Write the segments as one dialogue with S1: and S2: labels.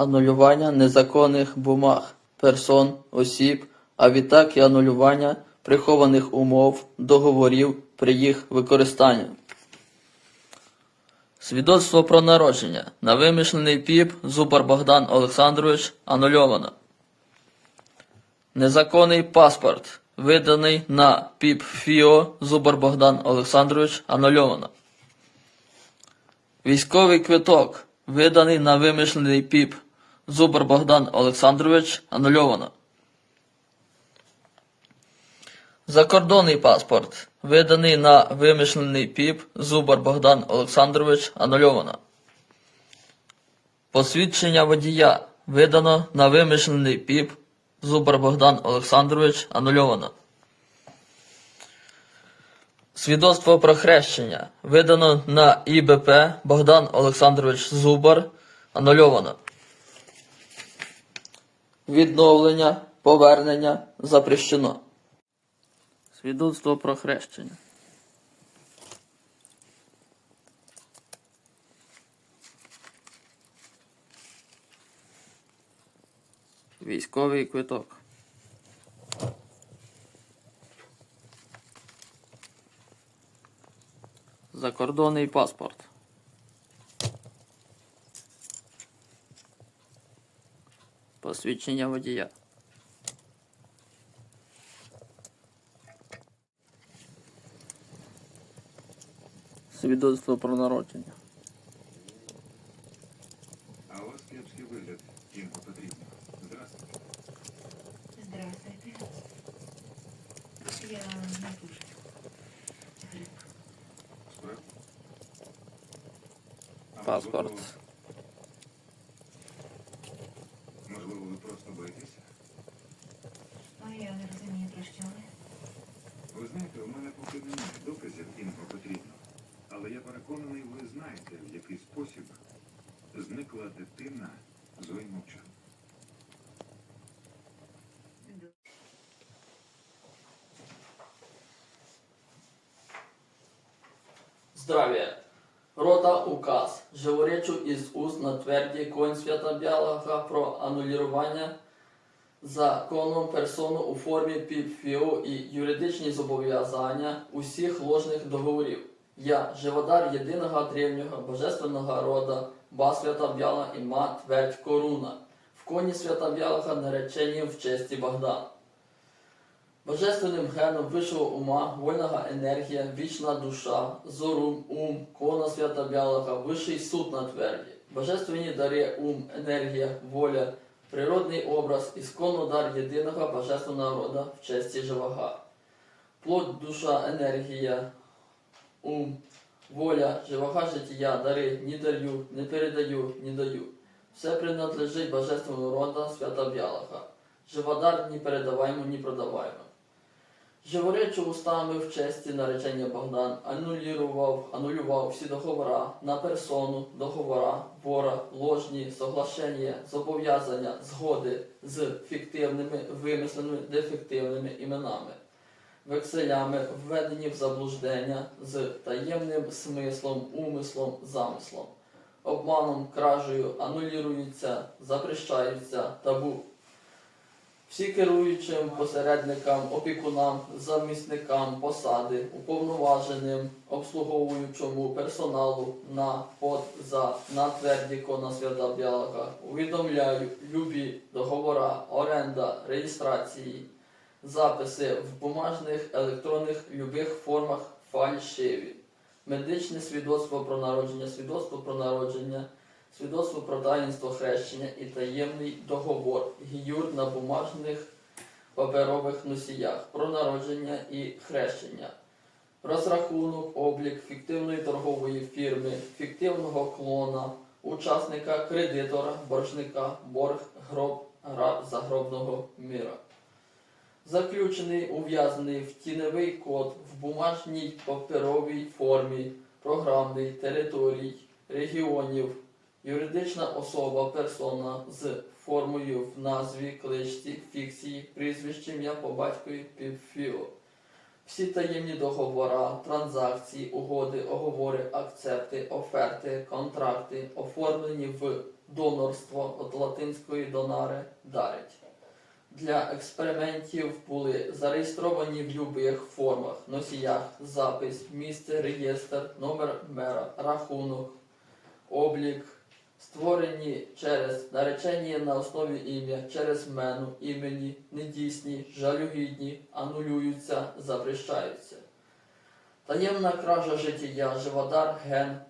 S1: анулювання незаконних бумаг, персон, осіб, а відтак і анулювання прихованих умов, договорів при їх використанні. Свідоцтво про народження на вимишлений піп Зубар Богдан Олександрович анульовано. Незаконний паспорт, виданий на ПІП ФІО Зубар Богдан Олександрович, анульовано. Військовий квиток, виданий на вимишлений ПІП Зубар Богдан Олександрович, анульовано. Закордонний паспорт, виданий на вимишлений ПІП Зубар Богдан Олександрович, анульовано. Посвідчення водія видано на вимишлений ПІП Зубар Богдан Олександрович анульовано. Свідоцтво про хрещення видано на ІБП Богдан Олександрович Зубар анульовано. Відновлення, повернення запрещено. Свідоцтво про хрещення. Військовий квиток. Закордонний паспорт. Посвідчення водія. Свідоцтво про народження.
S2: А у вас кепський вигляд, Інго потрібно. Здравствуйте.
S3: Здравствуйте. Я Натуша. Гриб.
S2: Справді? А
S1: Паспорт. Здравия. Рота указ. Живоречу із уст на тверді конь свята Бялага про анулювання законом персону у формі ПІПФІО і юридичні зобов'язання усіх ложних договорів. Я, живодар єдиного древнього божественного рода, ба свята Бяла і ма твердь коруна. В коні свята Бялага наречені в честі Богдана. Божественним геном вищого ума, вольного енергія, вічна душа, зорум, ум, кона свята Бялага, вищий суд на тверді. Божественні дари, ум, енергія, воля, природний образ, ісконно дар єдиного божественного рода в честі живога. Плоть, душа, енергія, ум, воля, живога життя, дари, ні дарю, не передаю, ні даю. Все принадлежить божественному рода свята Бялага. Живодар ні передаваємо, ні продаваємо. Живоречу устами в честі наречення Богдан анулював, анулював всі договора на персону, договора, вора, ложні, соглашення, зобов'язання, згоди з фіктивними, вимисленими, дефективними іменами, векселями, введені в заблуждення з таємним смислом, умислом, замислом, обманом, кражею, анулюються, запрещаються табу. Всі керуючим посередникам, опікунам, замісникам посади, уповноваженим, обслуговуючому персоналу на под за на тверді кона свята Бялака. Увідомляю любі договора, оренда, реєстрації, записи в бумажних, електронних любих формах фальшиві, медичне свідоцтво про народження, свідоцтво про народження свідоцтво про таїнство хрещення і таємний договор, гіюр на бумажних паперових носіях про народження і хрещення, розрахунок, облік фіктивної торгової фірми, фіктивного клона, учасника, кредитора, боржника, борг, гроб, граб загробного міра. Заключений, ув'язаний в тіньовий код в бумажній паперовій формі програмний територій, регіонів, Юридична особа, персона з формою в назві, кличці, фікції, прізвище, ім'я по батькові півфіо. Всі таємні договора, транзакції, угоди, оговори, акцепти, оферти, контракти, оформлені в донорство від латинської донаре дарить. Для експериментів були зареєстровані в любих формах, носіях, запис, місце, реєстр, номер мера, рахунок, облік, створені через наречення на основі ім'я, через мену, імені, недійсні, жалюгідні, анулюються, запрещаються. Таємна кража життя, живодар ген,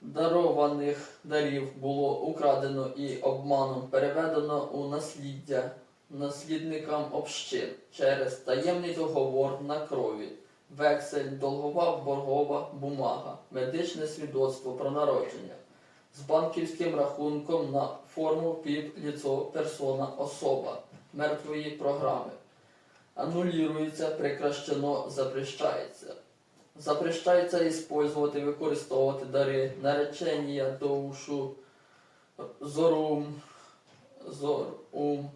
S1: дарованих дарів було украдено і обманом переведено у насліддя наслідникам общин через таємний договор на крові, вексель, долгова боргова бумага, медичне свідоцтво про народження з банківським рахунком на форму під ліцо персона особа мертвої програми. Анулюється, прекращено, запрещається. Запрещається использовать, використовувати дари, наречення, душу, зорум, зорум,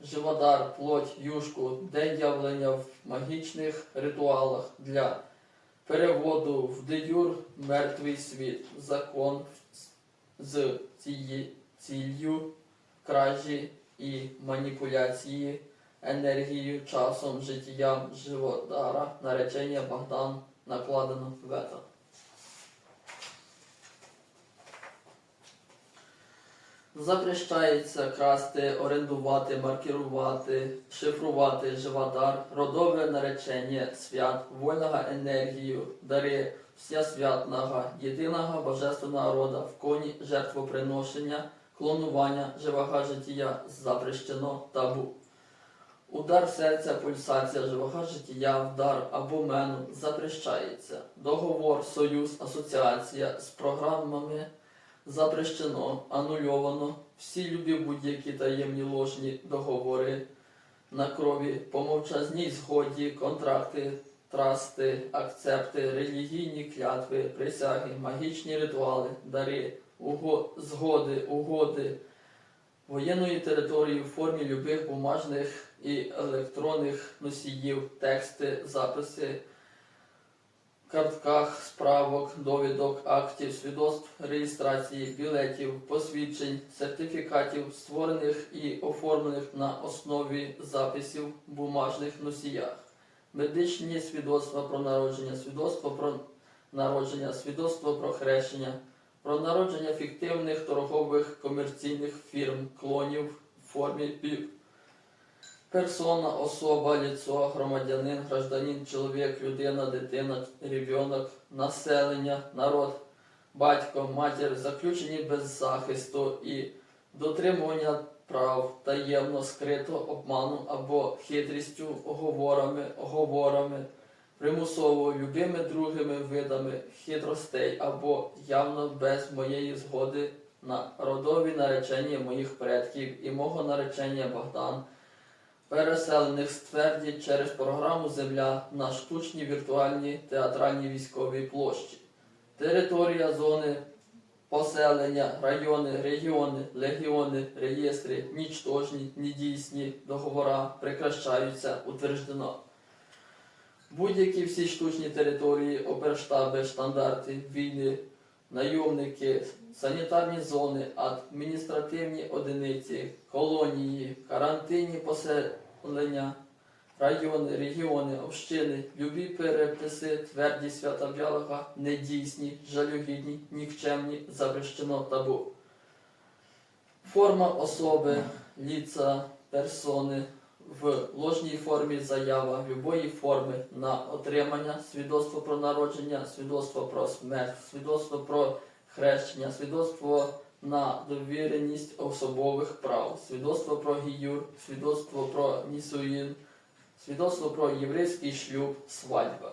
S1: живодар, плоть, юшку, день явлення в магічних ритуалах для переводу в деюр мертвий світ, закон з цією ціллю кражі і маніпуляції енергією, часом, життям живодара, наречення Богдан накладено вето. Запрещається красти, орендувати, маркірувати, шифрувати живодар, родове наречення свят, вольного енергію, дари всесвятного, єдиного божественного рода, в коні жертвоприношення, клонування живого життя запрещено табу. Удар серця, пульсація живого життя, вдар або мену запрещається. Договор, союз, асоціація з програмами запрещено, анульовано. Всі любі будь-які таємні ложні договори на крові, по мовчазній згоді, контракти, трасти, акцепти, релігійні клятви, присяги, магічні ритуали, дари, уго- згоди, угоди воєнної території в формі любих бумажних і електронних носіїв, тексти, записи, картках, справок, довідок, актів, свідоцтв, реєстрації, білетів, посвідчень, сертифікатів, створених і оформлених на основі записів бумажних носіях, медичні свідоцтва про народження, свідоцтво про народження, свідоцтво про хрещення, про народження фіктивних торгових комерційних фірм, клонів в формі пі- персона, особа, ліцо, громадянин, гражданин, чоловік, людина, дитина, ребенок, населення, народ, батько, матір, заключені без захисту і дотримування прав таємно, скрито, обманом або хитрістю, оговорами, оговорами, примусово любими другими видами хитростей або явно без моєї згоди на родові наречення моїх предків і мого наречення Богдан, переселених ствердять через програму Земля на штучні віртуальні театральні військові площі. Територія зони поселення, райони, регіони, легіони, реєстри, нічтожні, недійсні договора прекращаються, утверждено. Будь-які всі штучні території, оперштаби, штандарти, війни, найомники, санітарні зони, адміністративні одиниці, колонії, карантинні поселення, райони, регіони, общини, любі переписи, тверді свята Бялого, недійсні, жалюгідні, нікчемні, запрещено табу. Форма особи, ліца, персони в ложній формі заява любої форми на отримання, свідоцтво про народження, свідоцтво про смерть, свідоцтво про хрещення, свідоцтво на довіреність особових прав, свідоцтво про гіюр, свідоцтво про нісуїн, свідоцтво про єврейський шлюб, свадьба.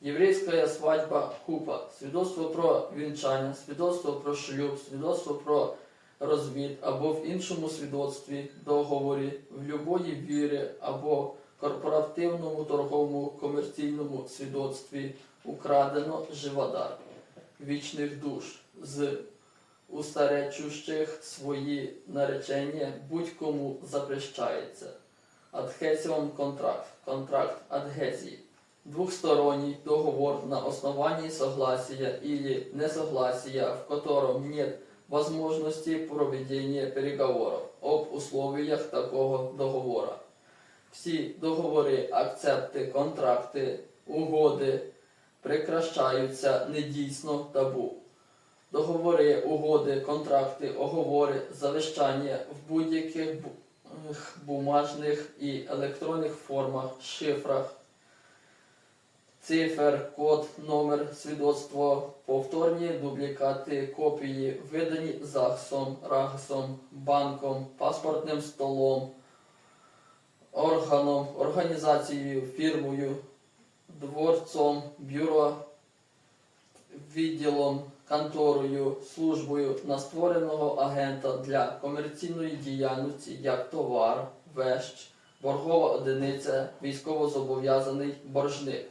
S1: Єврейська свадьба купа, свідоцтво про вінчання, свідоцтво про шлюб, свідоцтво про розвід або в іншому свідоцтві, договорі, в любої віри або корпоративному торговому комерційному свідоцтві украдено живодар вічних душ з устаречущих свої наречення будь-кому запрещається. Адхесіон контракт, контракт адгезії. Двухсторонний договор на основании согласия или несогласия, в котором нет возможности проведения переговоров об условиях такого договора. Всі договори, акцепти, контракти, угоди прекращаються недійсно табу. Договори, угоди, контракти, оговори, завещання в будь-яких ех, бумажних і електронних формах, шифрах, цифр, код, номер, свідоцтво, повторні дублікати, копії, видані ЗАГСом, РАГСом, банком, паспортним столом, органом, організацією, фірмою, дворцом, бюро, відділом, конторою, службою на створеного агента для комерційної діяльності як товар, вещ, боргова одиниця, військовозобов'язаний боржник.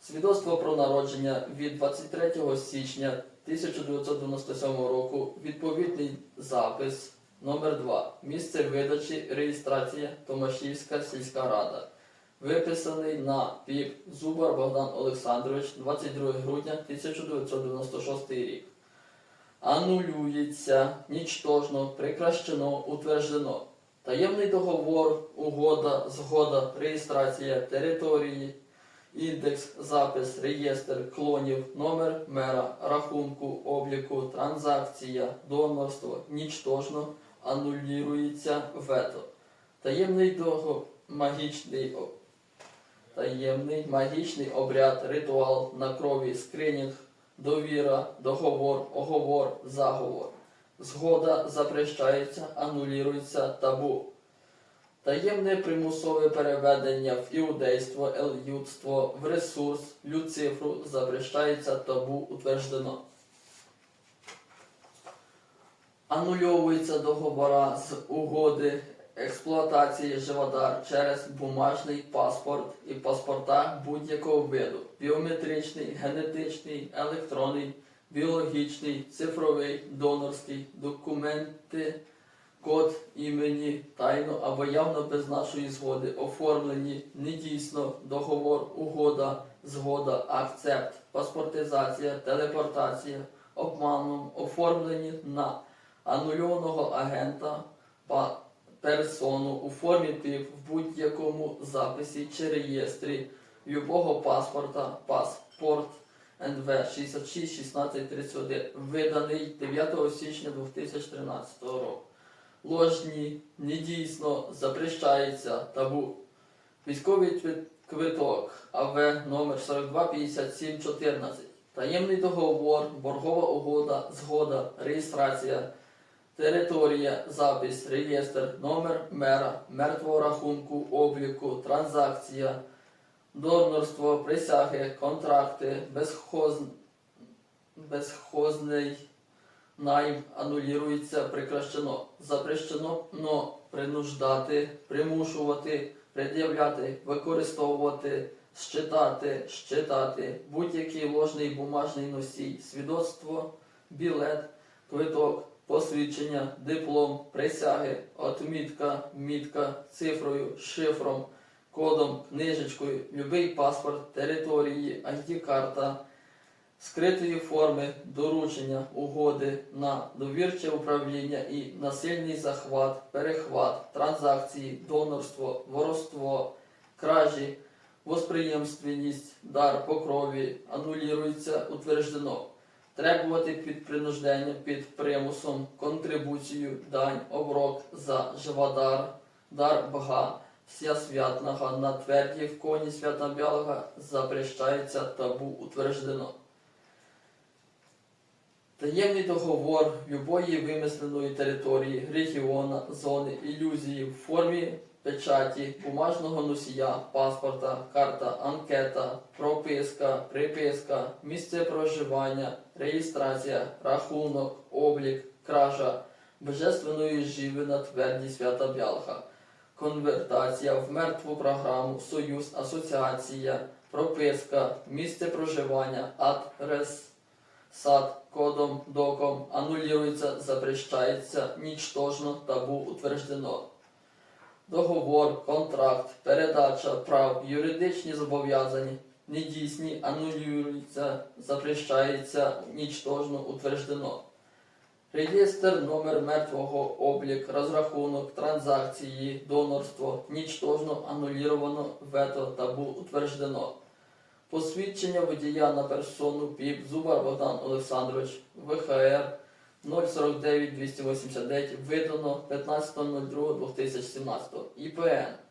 S1: Свідоцтво про народження від 23 січня 1997 року, відповідний запис номер 2 Місце видачі, реєстрація Томашівська сільська рада. Виписаний на ПІП Зубар Богдан Олександрович 22 грудня 1996 рік. Анулюється, нічтожно, прекращено, утверджено. Таємний договор, угода, згода, реєстрація території, індекс, запис, реєстр, клонів, номер мера, рахунку, обліку, транзакція, донорство, нічтожно, анулюється вето. Таємний договор, магічний Таємний магічний обряд, ритуал на крові, скринінг, довіра, договор, оговор, заговор. Згода запрещається, анулюється табу. Таємне примусове переведення в іудейство, елюдство, в ресурс, люцифру запрещається табу утверджено. Анульовуються договора з угоди експлуатації живодар через бумажний паспорт і паспорта будь-якого виду: біометричний, генетичний, електронний, біологічний, цифровий, донорський, документи, код імені, тайно або явно без нашої згоди, оформлені недійсно, договор, угода, згода, акцепт, паспортизація, телепортація, обманом, оформлені на анульованого агента, персону у в будь-якому записі чи реєстрі любого паспорта, паспорт НВ 66 16 31, виданий 9 січня 2013 року. Ложні, недійсно, запрещається табу. Військовий квиток АВ номер 425714. Таємний договор, боргова угода, згода, реєстрація, територія, запис, реєстр, номер мера, мертвого рахунку, обліку, транзакція, донорство, присяги, контракти, безхоз... безхозний найм анулюється, прекращено. Запрещено но принуждати, примушувати, пред'являти, використовувати, щитати, щитати, будь-який ложний бумажний носій, свідоцтво, білет, квиток, посвідчення, диплом, присяги, отмітка, мітка, цифрою, шифром, кодом, книжечкою, любий паспорт, території, ID-карта, скритої форми, доручення, угоди на довірче управління і насильний захват, перехват, транзакції, донорство, воровство, кражі, восприємственність, дар по крові, анулюється, утверджено. Требувати під принужденням, під примусом, контрибуцію, дань, оброк за живодар, дар бога, вся святного на тверді в коні свята білого запрещається табу утверждено. Таємний договор любої вимисленої території, регіона, зони, ілюзії в формі печаті, бумажного носія, паспорта, карта, анкета, прописка, приписка, місце проживання, реєстрація, рахунок, облік, кража, божественної живи на тверді свята Бялха, конвертація в мертву програму, союз, асоціація, прописка, місце проживання, адрес, сад, кодом, доком, анулюється, запрещається, нічтожно, табу утверждено. Договор, контракт, передача прав, юридичні зобов'язання, недійсні, анулюються, запрещається, нічтожно утверждено. Реєстр, номер мертвого, облік, розрахунок, транзакції, донорство, нічтожно, ануліровано, вето табу утверждено. Посвідчення водія на персону ПІП Зубар Богдан Олександрович, ВХР 049 289 видано 15.02.2017 ІПН.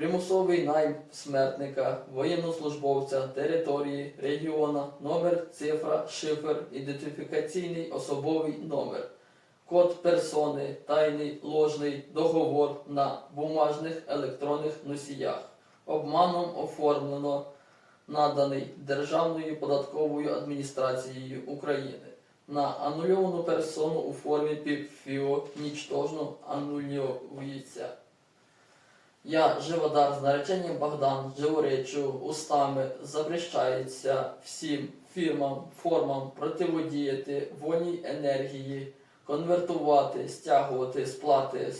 S1: Примусовий найм смертника, воєннослужбовця, території, регіона, номер, цифра, шифр, ідентифікаційний особовий номер, код персони, тайний, ложний, договор на бумажних електронних носіях, обманом оформлено, наданий Державною податковою адміністрацією України на анульовану персону у формі ПІПФІО нічтожно анулюється. Я, живодар з нареченням Богдан, живоречу устами запрещається всім фірмам, формам противодіяти вольній енергії, конвертувати, стягувати сплати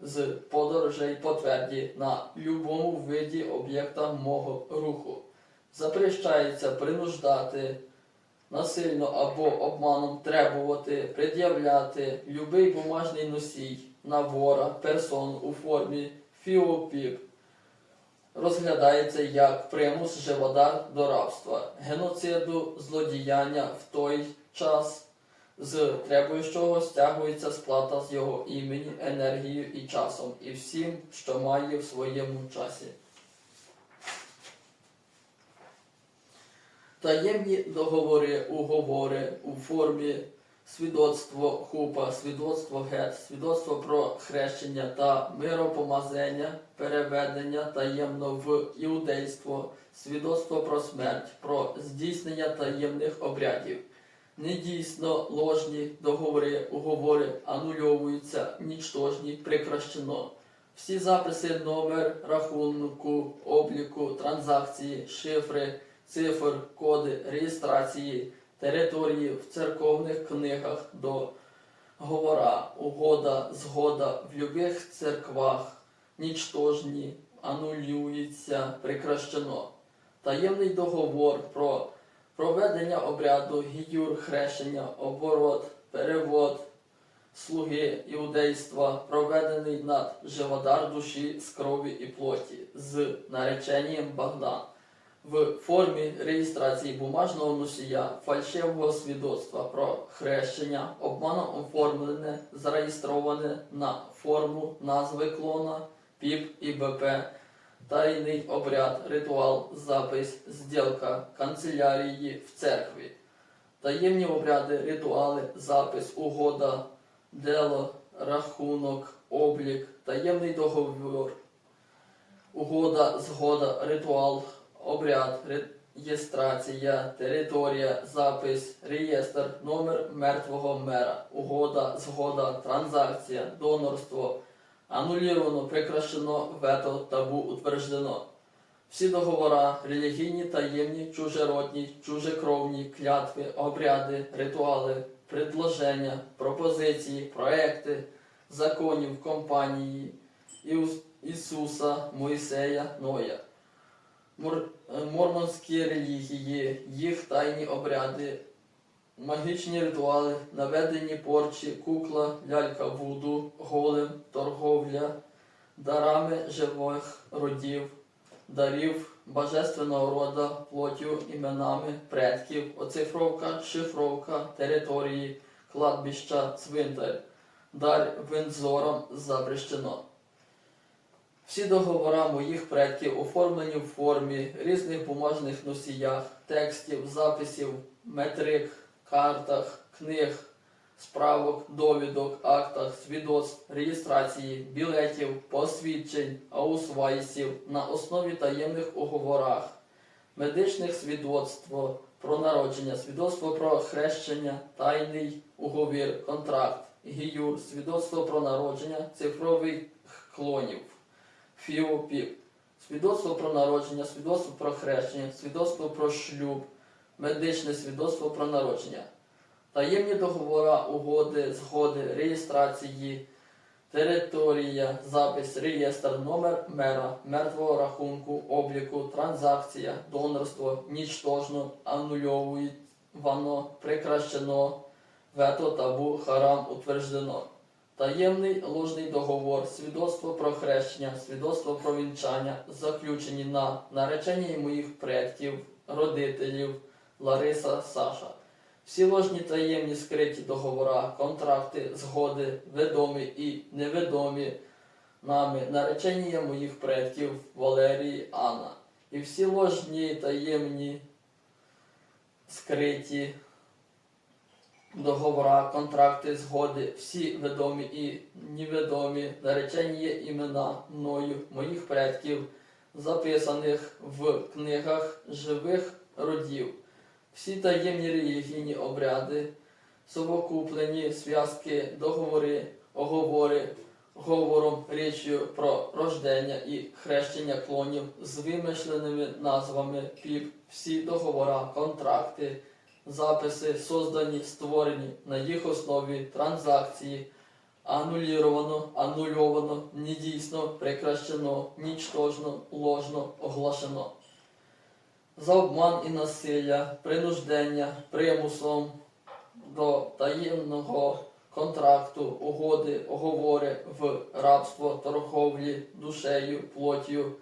S1: з, подорожей по тверді на любому виді об'єкта мого руху. Запрещається принуждати насильно або обманом требувати, пред'являти любий бумажний носій на вора, персон у формі фіопіп розглядається як примус живодар до рабства, геноциду, злодіяння в той час, з требуючого стягується сплата з його імені, енергією і часом, і всім, що має в своєму часі. Таємні договори, уговори у формі свідоцтво хупа, свідоцтво гет, свідоцтво про хрещення та миропомазення, переведення таємно в іудейство, свідоцтво про смерть, про здійснення таємних обрядів. Недійсно ложні договори, уговори анульовуються, нічтожні, прекращено. Всі записи, номер, рахунку, обліку, транзакції, шифри, цифр, коди, реєстрації, території в церковних книгах до говора, угода, згода в любих церквах, нічтожні, анулюється, прекращено. Таємний договор про проведення обряду, гіюр, хрещення, оборот, перевод, слуги іудейства, проведений над живодар душі з крові і плоті, з нареченням Богдан в формі реєстрації бумажного носія, фальшивого свідоцтва про хрещення, обманом оформлене, зареєстроване на форму назви клона, ПІП і БП, тайний обряд, ритуал, запис, зділка, канцелярії в церкві, таємні обряди, ритуали, запис, угода, дело, рахунок, облік, таємний договір, угода, згода, ритуал, обряд, реєстрація, територія, запис, реєстр, номер мертвого мера, угода, згода, транзакція, донорство, ануліровано, прекращено, вето, табу утверждено. Всі договора, релігійні, таємні, чужеродні, чужекровні, клятви, обряди, ритуали, предложення, пропозиції, проекти, законів, компанії, Ісуса, Мойсея, Ноя. Мормонські релігії, їх тайні обряди, магічні ритуали, наведені порчі, кукла, лялька вуду, голем, торговля, дарами живих родів, дарів божественного рода, плотю, іменами предків, оцифровка, шифровка, території, кладбища, цвинтар, дар винзором запрещено. Всі договори моїх предків оформлені в формі різних бумажних носіях, текстів, записів, метрик, картах, книг, справок, довідок, актах, свідоцтв, реєстрації, білетів, посвідчень, аусвайсів на основі таємних уговорах, медичних свідоцтв про народження, свідоцтво про хрещення, тайний уговір, контракт, гіюр, свідоцтво про народження, цифрових клонів. ФІОПІП, свідоцтво про народження, свідоцтво про хрещення, свідоцтво про шлюб, медичне свідоцтво про народження, таємні договори, угоди, згоди, реєстрації, територія, запис, реєстр, номер мера, мертвого рахунку, обліку, транзакція, донорство, нічтожно, анульовано, прекращено, вето табу харам утверджено. Таємний ложний договор, свідоцтво про хрещення, свідоцтво про вінчання, заключені на нареченні моїх предків, родителів Лариса Саша. Всі ложні таємні скриті договора, контракти, згоди, відомі і невідомі нами наречення моїх предків Валерії Анна. І всі ложні таємні скриті договора, контракти, згоди, всі відомі і невідомі наречені є імена мною, моїх предків, записаних в книгах живих родів. Всі таємні релігійні обряди, совокуплені зв'язки, договори, оговори, говором, річчю про рождення і хрещення клонів з вимишленими назвами піп, всі договора, контракти, записи, создані, створені на їх основі транзакції, ануліровано, анульовано, недійсно, прекращено, нічтожно, ложно, оглашено. За обман і насилля, принуждення, примусом до таємного контракту, угоди, оговори в рабство, торговлі, душею, плоттю,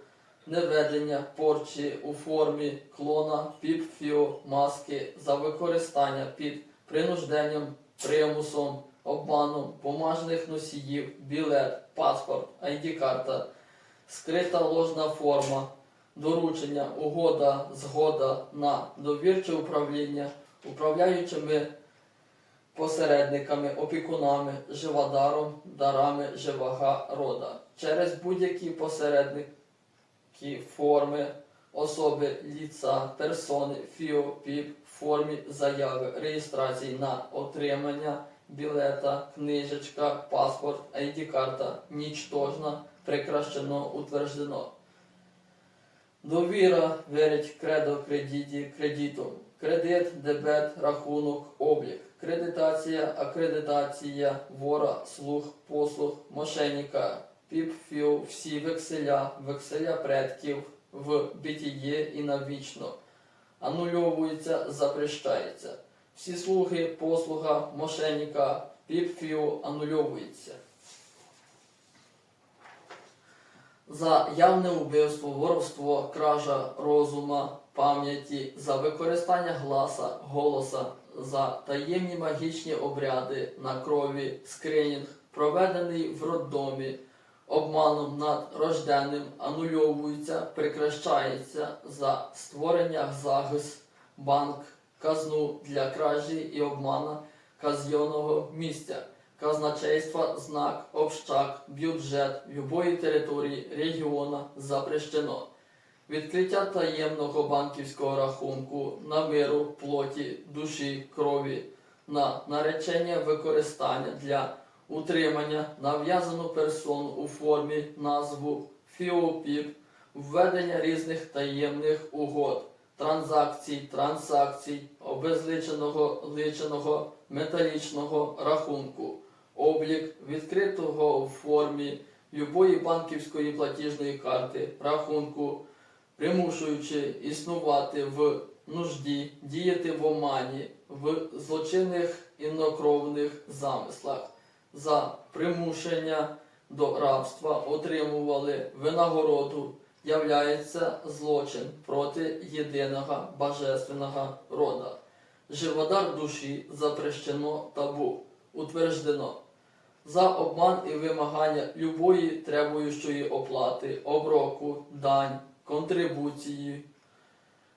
S1: неведення, порчі у формі клона, піпфіо, маски за використання під принужденням, примусом, обманом, бумажних носіїв, білет, паспорт, ID-карта, скрита ложна форма, доручення, угода, згода на довірче управління, управляючими посередниками, опікунами, живодаром, дарами живага рода. Через будь-які посередники форми, особи, ліца, персони, фіо, піп, формі заяви, реєстрації на отримання білета, книжечка, паспорт, ID-карта, нічтожна, прекращено, утверждено. Довіра вірить кредо кредиті кредитом. Кредит, дебет, рахунок, облік. Кредитація, акредитація, вора, слух, послуг, мошенника, піпфіл, всі векселя, векселя предків в битіє і навічно. Анульовується, запрещається. Всі слуги, послуга, мошенника, піпфіл анульовується. за явне убивство, воровство, кража розума, пам'яті, за використання гласа, голоса, за таємні магічні обряди на крові, скринінг, проведений в роддомі, обманом над рожденним, анульовується, прекращається за створення загис, банк, казну для кражі і обмана казйонного місця казначейства, знак, общак, бюджет любої території регіона запрещено. Відкриття таємного банківського рахунку на миру, плоті, душі, крові, на наречення використання для утримання нав'язану персону у формі назву ФІОПІП, введення різних таємних угод, транзакцій, трансакцій, обезличеного личеного металічного рахунку, облік відкритого в формі любої банківської платіжної карти, рахунку, примушуючи існувати в нужді, діяти в омані, в злочинних інокровних замислах, за примушення до рабства отримували винагороду, являється злочин проти єдиного божественного рода. Живодар душі запрещено табу, утверждено. За обман і вимагання любої требуючої оплати, оброку, дань, контрибуції,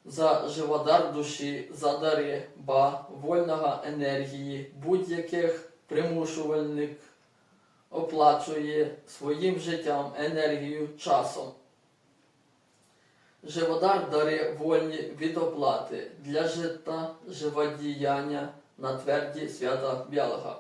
S1: за живодар душі, за дари, ба, вольного енергії, будь-яких примушувальник оплачує своїм життям, енергію, часом. Живодар дари вольні від оплати для життя живодіяння на тверді свята Білого.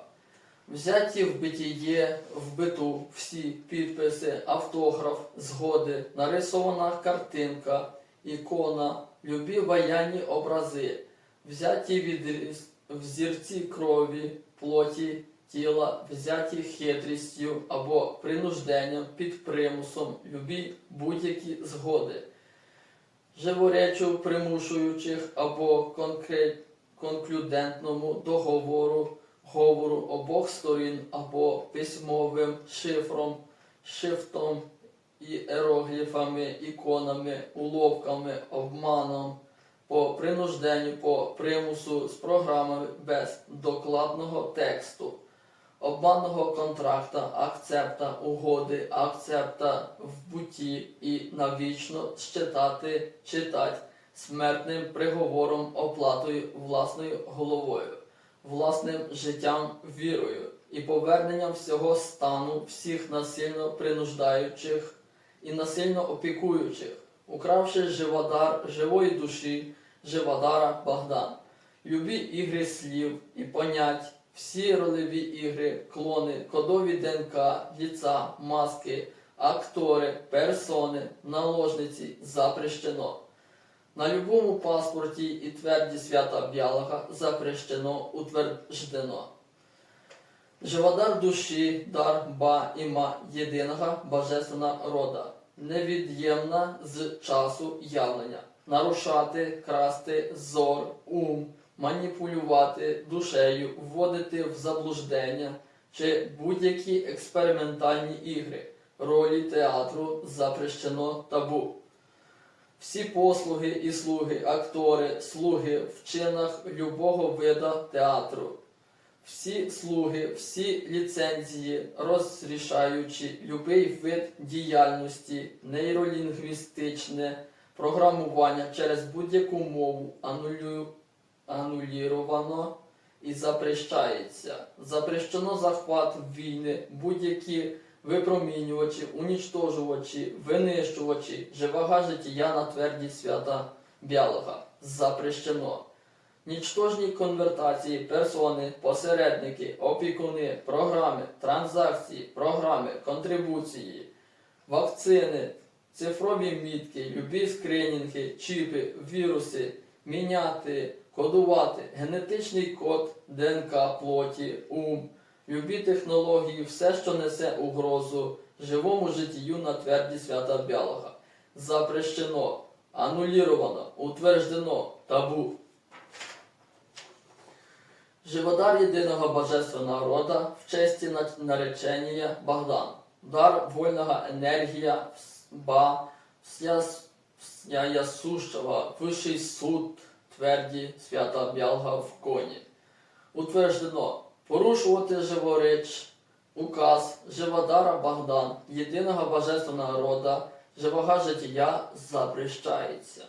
S1: Взяті в битіє, в биту всі підписи, автограф, згоди, нарисована картинка, ікона, любі воєнні образи, взяті відріз, взірці крові, плоті, тіла, взяті хитрістю або принужденням під примусом, любі будь-які згоди живоречу примушуючих або конкрет, конклюдентному договору, говору обох сторін або письмовим шифром, шрифтом, іерогліфами, іконами, уловками, обманом, по принужденню, по примусу з програмами без докладного тексту, обманного контракта, акцепта, угоди, акцепта в буті і навічно щитати, читать смертним приговором оплатою власною головою, власним життям вірою і поверненням всього стану всіх насильно принуждаючих і насильно опікуючих, укравши живодар живої душі, живодара Богдан. Любі ігри слів і понять, всі рольові ігри, клони, кодові ДНК, ліца, маски, актори, персони, наложниці запрещено. На любому паспорті і тверді свята Бялага запрещено, утверджено. Живодар душі, дар ба іма єдиного божественна рода, невід'ємна з часу явлення, нарушати, красти, зор, ум, маніпулювати душею, вводити в заблуждення чи будь-які експериментальні ігри, ролі театру запрещено табу. Всі послуги і слуги, актори, слуги в чинах любого вида театру. Всі слуги, всі ліцензії, розрішаючи любий вид діяльності, нейролінгвістичне програмування через будь-яку мову анулю, ануліровано і запрещається. Запрещено захват війни, будь-які випромінювачі, унічтожувачі, винищувачі, живого життя на тверді свята Бялога. Запрещено. Нічтожні конвертації, персони, посередники, опікуни, програми, транзакції, програми, контрибуції, вакцини, цифрові мітки, любі скринінги, чіпи, віруси, міняти, кодувати, генетичний код ДНК плоті, ум, любі технології, все, що несе угрозу живому життю на тверді свята Бялога. Запрещено, ануліровано, утверждено, табу. Живодар єдиного божественного рода в честі на- наречення Богдан. Дар вольного енергія ба вся, ясущого, вищий суд тверді свята Бялга в коні. Утверждено порушувати живорич, указ Живодара Богдан, єдиного божественного рода, живого життя запрещається.